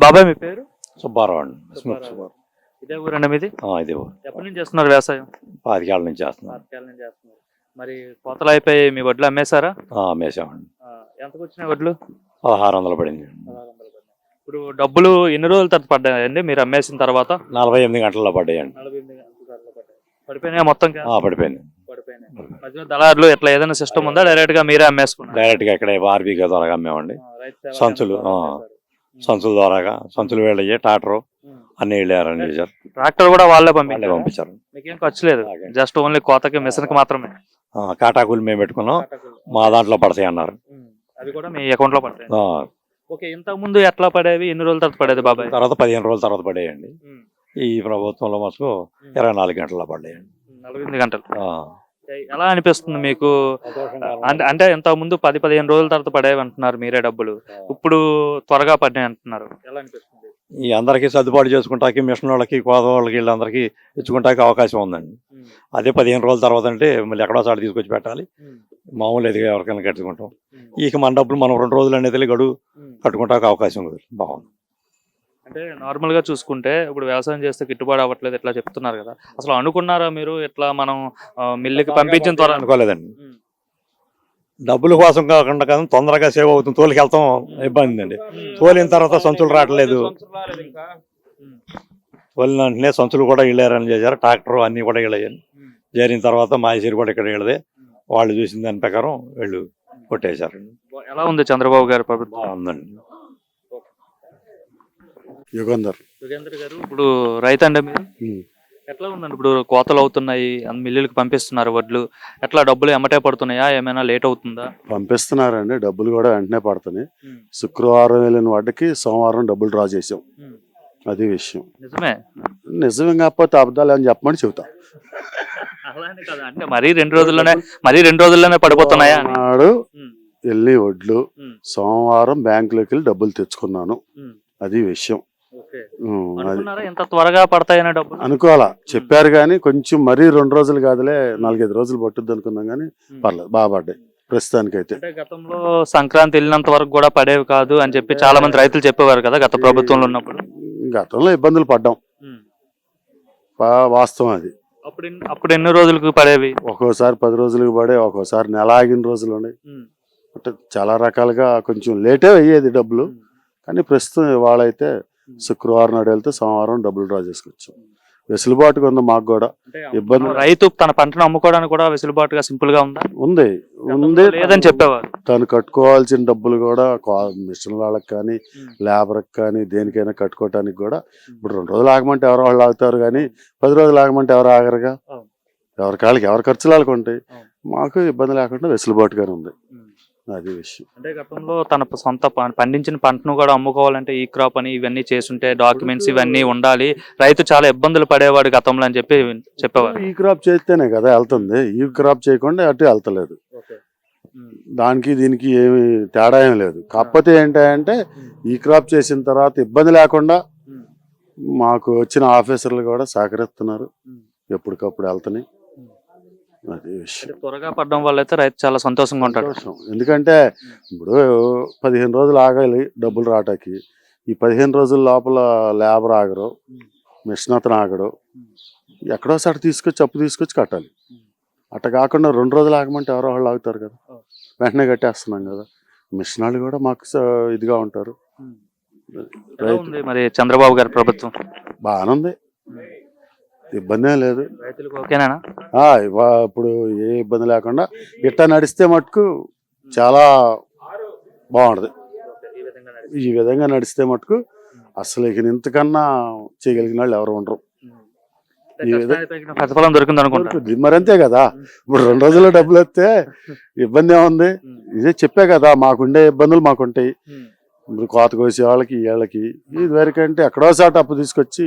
బాబాయ్ మీ పేరు? సుబ్బారావు అండి. ఇదే ఊరండి మీది? ఇది ఎప్పటి నుంచి చేస్తున్నారు వ్యవసాయం? పాతికేళ్ళ నుంచి పాతికేళ్ళ నుంచి చేస్తున్నారు. మరి కోతలు అయిపోయి మీ వడ్లు అమ్మేశారా? అమ్మేసామండి ఎంతకు వచ్చినాయి వడ్లు? పదహారు వందలు పడింది. ఇప్పుడు డబ్బులు ఎన్ని రోజుల తర్వాత పడ్డాయండి? మీరు అమ్మేసిన తర్వాత? నలభై ఎనిమిది గంటల్లో పడ్డాయండి. పడిపోయినాయి మొత్తం పడిపోయింది మధ్యలో దళారులు ఎట్లా ఏదైనా సిస్టమ్ ఉందా? డైరెక్ట్గా మీరే అమ్మేసుకున్నారు. డైరెక్ట్గా ఇక్కడ ఆర్బీగా ద్వారా అమ్మేమండి సంచులు. సంచుల ద్వారాగా సంచులు వెళ్ళయ్యే ట్రాక్టర్ అన్ని వెళ్ళి అరేంజ్ చేశారు ట్రాక్టర్ కూడా వాళ్ళే వాళ్ళే పంపించారు. పంపించారు మీకేం ఖర్చు లేదు. జస్ట్ ఓన్లీ కోతకి మిషన్కి మాత్రమే. ఆ, కాటాకులు మేము పెట్టుకున్నాం. మా దాంట్లో పడతాయి అన్నారు. అవి కూడా మీ అకౌంట్లో పడతాయి. ఆ, ఓకే ఇంతకు ముందు ఎట్లా పడేవి? ఎన్ని రోజుల తర్వాత పడేది బాబాయ్? తర్వాత పదిహేను రోజుల తర్వాత పడేయండి. ఈ ప్రభుత్వంలో మటుకు ఇరవై నాలుగు గంటల్లో పడ్డాయండి నలభై ఎనిమిది గంటలు. ఆ. ఎలా అనిపిస్తుంది మీకు? అంటే అంటే ఇంతకు ముందు పది పదిహేను రోజుల తర్వాత పడేవి అంటున్నారు మీరే డబ్బులు. ఇప్పుడు త్వరగా పడినాయి అంటున్నారు. ఎలా అనిపిస్తుంది? ఈ అందరికీ సర్దుబాటు చేసుకుంటాకి మిషన్ వాళ్ళకి కోత వాళ్ళకి వీళ్ళందరికీ ఇచ్చుకుంటాకి అవకాశం ఉందండి. అదే పదిహేను రోజుల తర్వాత అంటే మళ్ళీ ఎక్కడో చాటు తీసుకొచ్చి పెట్టాలి. మామూలు ఎదిగా ఎవరికైనా కట్టుకుంటాం. ఇక మన డబ్బులు మనం రెండు రోజులు అనేది గడువు కట్టుకుంటానికి అవకాశం ఉంది. బాగుంది. అంటే నార్మల్గా చూసుకుంటే ఇప్పుడు వ్యవసాయం చేస్తే గిట్టుబాటు అవ్వట్లేదు ఇట్లా చెప్తున్నారు కదా. అసలు అనుకున్నారా మీరు ఇట్లా మనం మిల్లుకి పంపించిన త్వర అనుకోలేదండి. డబ్బుల కోసం కాకుండా కానీ తొందరగా సేవ్ అవుతుంది తోలికి వెళ్తాం ఇబ్బంది అండి తోలిన తర్వాత సంచులు రావట్లేదు. తోలిన వెంటనే సంచులు కూడా ఇళ్ళారని చేశారు ట్రాక్టర్ అన్ని కూడా ఇళ్ళయ్యాను ఉమ్. చేరిన తర్వాత మాయసీరు కూడా ఇక్కడ ఇళ్ళదే. వాళ్ళు చూసిన దాని ప్రకారం వీళ్ళు కొట్టేశారు. ఎలా ఉంది చంద్రబాబు గారి ప్రభుత్వం? బాగుందండి. యుగంధర్. యుగేంద్ర గారు ఇప్పుడు రైతు అండి మీరు ఎట్లా ఉందండి ఇప్పుడు కోతలు అవుతున్నాయి అన్ని మిల్లులకు పంపిస్తున్నారు వడ్లు. ఎట్లా డబ్బులు ఎమ్మటే పడుతున్నాయా ఏమైనా లేట్ అవుతుందా? పంపిస్తున్నారండి డబ్బులు కూడా వెంటనే పడుతున్నాయి. శుక్రవారం వెళ్ళిన వాటికి సోమవారం డబ్బులు డ్రా చేసాం. అది విషయం. నిజమే. నిజం కాకపోతే అబద్ధాలు అని చెప్పమని చెబుతాం. అలానే కదా అంటే మరీ రెండు రోజుల్లోనే మరీ రెండు రోజుల్లోనే పడిపోతున్నాయా అని. నాడు ఉమ్. వెళ్ళి వడ్లు. ఉమ్. సోమవారం బ్యాంకులోకి వెళ్ళి డబ్బులు తెచ్చుకున్నాను. ఉమ్. అది విషయం. అనుకున్నారా? ఎంత త్వరగా పడతాయనే డబ్బులు? అనుకోవాలా. చెప్పారు కానీ కొంచెం మరీ రెండు రోజులు కాదులే నాలుగైదు రోజులు పట్టుద్ది అనుకున్నాం కానీ. పర్లేదు బాగా పడ్డాయి ప్రస్తుతానికైతే. అంటే గతంలో సంక్రాంతి వెళ్ళినంత వరకు కూడా పడేవి కాదు అని చెప్పి చాలా మంది రైతులు చెప్పేవారు కదా గత ప్రభుత్వంలో ఉన్నప్పుడు. గతంలో ఇబ్బందులు పడ్డాం. వా- వాస్తవం అది. అప్పుడు ఎన్ని- అప్పుడు ఎన్ని రోజులకు పడేవి? ఒక్కోసారి పది రోజులకు పడే ఒక్కోసారి నెల ఆగిన రోజులు ఉన్నాయి. అంటే చాలా రకాలుగా కొంచెం లేటే అయ్యేది డబ్బులు. కానీ ప్రస్తుతం వాళ్ళైతే శుక్రవారం నాడు వెళ్తే సోమవారం డబ్బులు డ్రా చేసుకొచ్చాం. వెసులుబాటుగా ఉంది మాకు కూడా. ఇబ్బంది రైతు తన పంటను అమ్ముకోవడానికి కూడా వెసులుబాటుగా సింపుల్గా ఉందా. ఉంది ఉంది. లేదని చెప్పేవారు. తను కట్టుకోవాల్సిన డబ్బులు కూడా మిషన్ వాళ్ళకి కానీ లేబర్కి కానీ దేనికైనా కట్టుకోవటానికి కూడా ఇప్పుడు రెండు రోజులు ఆగమంటే ఎవరు వాళ్ళు ఆగుతారు కానీ పది రోజులు ఆగమంటే ఎవరు ఆగరుగా. ఎవరి కాళ్ళకి ఎవరి ఖర్చులు వాళ్ళకి ఉంటాయి. మాకు ఇబ్బంది లేకుండా వెసులుబాటుగానే ఉంది. అది విషయం. అంటే గతంలో తన సొంత పండించిన పంటను కూడా అమ్ముకోవాలంటే ఈ క్రాప్ అని ఇవన్నీ చేస్తుంటే డాక్యుమెంట్స్ ఇవన్నీ ఉండాలి. రైతు చాలా ఇబ్బందులు పడేవాడు గతంలో అని చెప్పి చెప్పేవారు. ఈ క్రాప్ చేస్తేనే కదా వెళ్తుంది. ఈ క్రాప్ చేయకుండా అటు వెళ్తలేదు. దానికి దీనికి ఏమి తేడా ఏం లేదు. కాకపోతే ఏంటంటే ఈ క్రాప్ చేసిన తర్వాత ఇబ్బంది లేకుండా మాకు వచ్చిన ఆఫీసర్లు కూడా సహకరిస్తున్నారు. ఎప్పటికప్పుడు వెళ్తున్నాయి. త్వరగా పడడం వల్ల అయితే రైతు చాలా సంతోషంగా ఉంటాడు. ఎందుకంటే ఇప్పుడు పదిహేను రోజులు ఆగాలి డబ్బులు రావటానికి. ఈ పదిహేను రోజుల లోపల లేబర్ ఆగరు మిషన్ అతను ఆగడు ఎక్కడో సార్ తీసుకొచ్చి అప్పు తీసుకొచ్చి కట్టాలి. అట్ట కాకుండా రెండు రోజులు ఆగమంటే ఎవరో వాళ్ళు ఆగుతారు కదా. వెంటనే కట్టేస్తున్నాం కదా. మిషన్ వాళ్ళు కూడా మాకు ఇదిగా ఉంటారు. మరి చంద్రబాబు గారి ప్రభుత్వం? బాగానే ఉంది. ఇబ్బంది లేదు. రైతులకు ఓకేనా ఇప్పుడు ఏ ఇబ్బంది లేకుండా ఇట్ట నడిస్తే మటుకు చాలా బాగుంటది. ఈ విధంగా నడిస్తే మటుకు అసలు ఇక ఇంతకన్నా చేయగలిగిన వాళ్ళు ఎవరు ఉండరు. ప్రతిఫలం దొరికింది అనుకుంటా. దొరుకుద్ది. మరి అంతే కదా. ఇప్పుడు రెండు రోజుల్లో డబ్బులు వస్తే ఇబ్బంది ఏముంది? ఇదే చెప్పే కదా మాకుండే ఇబ్బందులు మాకుంటాయి. ఇప్పుడు కోత కోసే వాళ్ళకి వాళ్ళకి ఇది వరకంటే ఎక్కడో సాట అప్పు తీసుకొచ్చి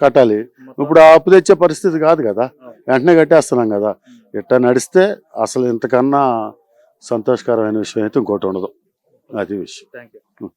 కట్టాలి. ఇప్పుడు ఆ అప్పు తెచ్చే పరిస్థితి కాదు కదా. వెంటనే కట్టేస్తున్నాం కదా. ఇట్ట నడిస్తే అసలు ఇంతకన్నా సంతోషకరమైన విషయం అయితే ఇంకోటి ఉండదు. అది విషయం. Thank you